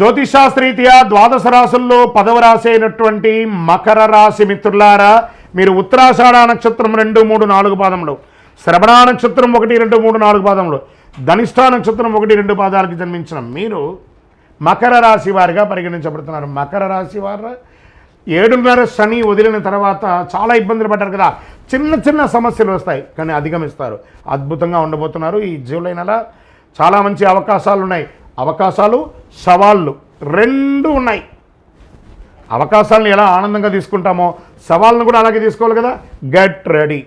జ్యోతిషాస్త్రీత్యా ద్వాదశ రాశుల్లో పదవ రాశి అయినటువంటి మకర రాశి మిత్రులారా మీరు ఉత్తరాషాఢ నక్షత్రం రెండు మూడు నాలుగు పాదములు శ్రవణ నక్షత్రం ఒకటి రెండు మూడు నాలుగు పాదములు ధనిష్ఠా నక్షత్రం ఒకటి రెండు పాదాలకు జన్మించిన మీరు మకర రాశి వారిగా పరిగణించబడుతున్నారు. మకర రాశి వారు ఏడున్నర శని వదిలిన తర్వాత చాలా ఇబ్బందులు పడ్డారు కదా. చిన్న చిన్న సమస్యలు వస్తాయి కానీ అధిగమిస్తారు. అద్భుతంగా ఉండబోతున్నారు ఈ జూలై నెల. చాలా మంచి అవకాశాలు ఉన్నాయి. అవకాశాలు సవాళ్ళు రెండు ఉన్నాయి. అవకాశాలను ఎలా ఆనందంగా తీసుకుంటామో సవాళ్ళను కూడా అలాగే తీసుకోవాలి కదా? గెట్ రెడీ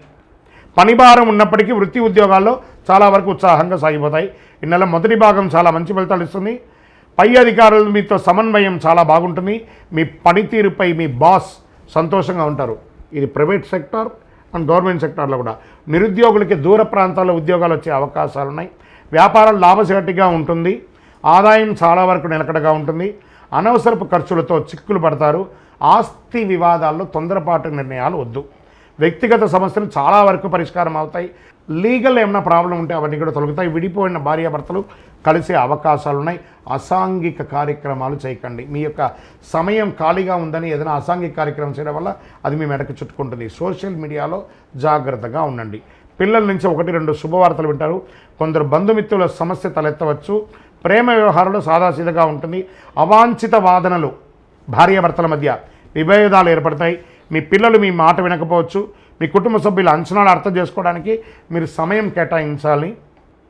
పని భారం ఉన్నప్పటికీ వృత్తి ఉద్యోగాల్లో చాలా వరకు ఉత్సాహంగా సాగిపోతాయి. ఈ నెల మొదటి భాగం చాలా మంచి ఫలితాలు ఇస్తుంది. పై అధికారులు మీతో సమన్వయం చాలా బాగుంటుంది. మీ పనితీరుపై మీ బాస్ సంతోషంగా ఉంటారు. ఇది ప్రైవేట్ సెక్టార్ అండ్ గవర్నమెంట్ సెక్టార్లో కూడా. నిరుద్యోగులకి దూర ప్రాంతాల్లో ఉద్యోగాలు వచ్చే అవకాశాలు ఉన్నాయి వ్యాపారం లాభసాటిగా ఉంటుంది. ఆదాయం చాలా వరకు నిలకడగా ఉంటుంది. అనవసరపు ఖర్చులతో చిక్కులు పడతారు. ఆస్తి వివాదాల్లో తొందరపాటు నిర్ణయాలు వద్దు. వ్యక్తిగత సమస్యలు చాలా వరకు పరిష్కారం అవుతాయి. లీగల్ ఏమైనా ప్రాబ్లం ఉంటే అవన్నీ కూడా తొలగుతాయి. విడిపోయిన భార్యాభర్తలు కలిసే అవకాశాలు ఉన్నాయి అసాంఘిక కార్యక్రమాలు చేయకండి. మీ యొక్క సమయం ఖాళీగా ఉందని ఏదైనా అసాంఘిక కార్యక్రమం చేయడం వల్ల అది మీ మెడకు చుట్టుకుంటుంది. సోషల్ మీడియాలో జాగ్రత్తగా ఉండండి. పిల్లల నుంచి ఒకటి రెండు శుభవార్తలు వింటారు. కొందరు బంధుమిత్రుల సమస్య తలెత్తవచ్చు. ప్రేమ వ్యవహారంలో సాదాసీదగా ఉంటుంది. అవాంఛిత వాదనలు భార్యాభర్తల మధ్య విభేదాలు ఏర్పడతాయి. మీ పిల్లలు మీ మాట వినకపోవచ్చు. మీ కుటుంబ సభ్యుల అంచనాలు అర్థం చేసుకోవడానికి మీరు సమయం కేటాయించాలి.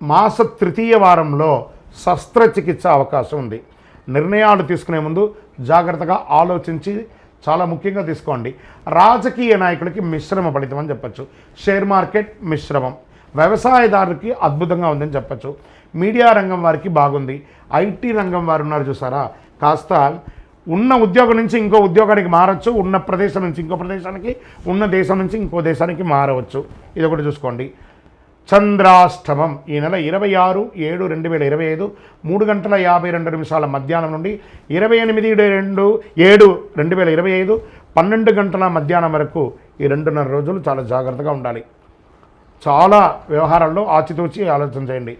మాస తృతీయ వారంలో శస్త్రచికిత్స అవకాశం ఉంది. నిర్ణయాలు తీసుకునే ముందు జాగ్రత్తగా ఆలోచించి చాలా ముఖ్యంగా తీసుకోండి. రాజకీయ నాయకులకి మిశ్రమ ఫలితం అని చెప్పచ్చు. షేర్ మార్కెట్ మిశ్రమం. వ్యవసాయదారులకి అద్భుతంగా ఉందని చెప్పచ్చు. మీడియా రంగం వారికి బాగుంది. ఐటీ రంగం వారు ఉన్నారు చూసారా? కాస్త ఉన్న ఉద్యోగం నుంచి ఇంకో ఉద్యోగానికి మారచ్చు ఉన్న ప్రదేశం నుంచి ఇంకో ప్రదేశానికి ఉన్న దేశం నుంచి ఇంకో దేశానికి మారవచ్చు. ఇది ఒకటి చూసుకోండి. చంద్రాష్టమం ఈ నెల ఇరవై ఆరు ఏడు రెండు వేల ఇరవై ఐదు మూడు గంటల యాభై రెండు నిమిషాల మధ్యాహ్నం నుండి ఇరవై ఎనిమిది రెండు ఏడు రెండు వేల ఇరవై ఐదు పన్నెండు గంటల మధ్యాహ్నం వరకు ఈ రెండున్నర రోజులు చాలా జాగ్రత్తగా ఉండాలి. చాలా వ్యవహారాల్లో ఆచితూచి ఆలోచన చేయండి.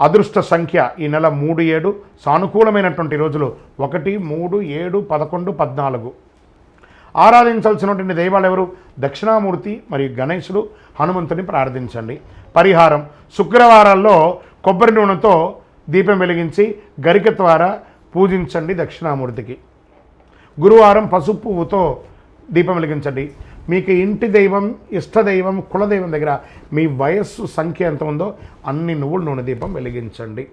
అదృష్ట సంఖ్య ఈ నెల మూడు ఏడు సానుకూలమైనటువంటి రోజులు. ఒకటి మూడు ఏడు పదకొండు పద్నాలుగు. ఆరాధించాల్సినటువంటి దైవాలు ఎవరు దక్షిణామూర్తి మరియు గణేశుడు హనుమంతుని ప్రార్థించండి. పరిహారం. శుక్రవారాల్లో కొబ్బరి నూనెతో దీపం వెలిగించి గరిక ద్వారా పూజించండి దక్షిణామూర్తికి. గురువారం పసుపు పువ్వుతో దీపం వెలిగించండి. మీకు ఇంటి దైవం ఇష్టదైవం కులదైవం దగ్గర మీ వయస్సు సంఖ్య ఎంత ఉందో అన్ని నువ్వుల నూనె దీపం వెలిగించండి.